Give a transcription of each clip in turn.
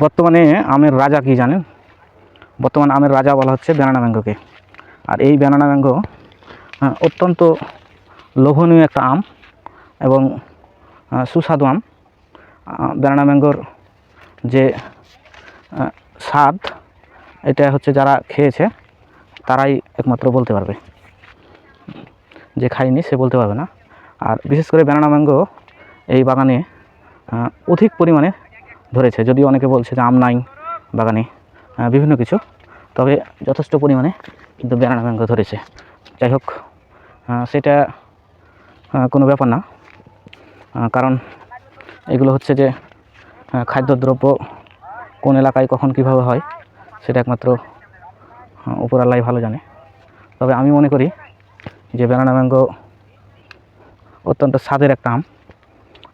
বর্তমানে আমের রাজা কি জানেন? বর্তমান আমের রাজা বলা হচ্ছে ব্যানানা ম্যাঙ্গোকে। আর এই ব্যানানা ম্যাঙ্গো অত্যন্ত লোভনীয় একটা আম এবং সুস্বাদু আম। ব্যানানা ম্যাঙ্গোর যে স্বাদ, এটা হচ্ছে যারা খেয়েছে, তারাই একমাত্র বলতে পারবে। যে খায়নি, সে বলতে পারবে না। আর বিশেষ করে ব্যানানা ম্যাঙ্গো এই বাগানে অধিক পরিমাণে ধরেছে। যদিও অনেকে বলছে যে আম নাই, বাগানে বিভিন্ন কিছু, তবে যথেষ্ট পরিমাণে কিন্তু ব্যানানা ম্যাঙ্গো ধরেছে। যাই হোক সেটা কোনো ব্যাপার না কারণ এগুলো হচ্ছে যে খাদ্যদ্রব্য কোন এলাকায় কখন কীভাবে হয়, সেটা একমাত্র উপর আল্লাহ ভালো জানে। তবে আমি মনে করি যে ব্যানানা ম্যাঙ্গো অত্যন্ত স্বাদের একটা আম।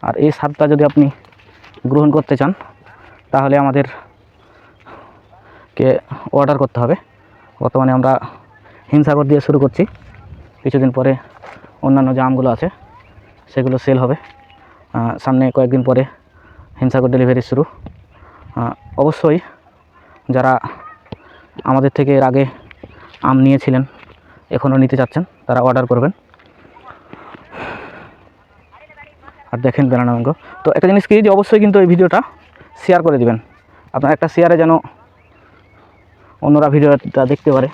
আর এই স্বাদটা যদি আপনি গ্রহণ করতে চান তাহলে আমাদের কে অর্ডার করতে হবে। বর্তমানে আমরা হিমসাগর দিয়ে শুরু করছি। কিছুদিন পরে অন্যান্য যে আমগুলো আছে, সেগুলো সেল হবে। সামনে কয়েকদিন পরে হিমসাগর ডেলিভারি শুরু। অবশ্যই যারা আমাদের থেকে এর আগে আম নিয়েছিলেন, এখনও নিতে চাচ্ছেন, তারা অর্ডার করবেন। আর দেখেন ম্যাঙ্গো তো একটা জিনিস কি, যে অবশ্যই কিন্তু এই ভিডিওটা শেয়ার করে দিবেন। আপনার একটা শেয়ারে যেন অন্যরা ভিডিওটা দেখতে পারে।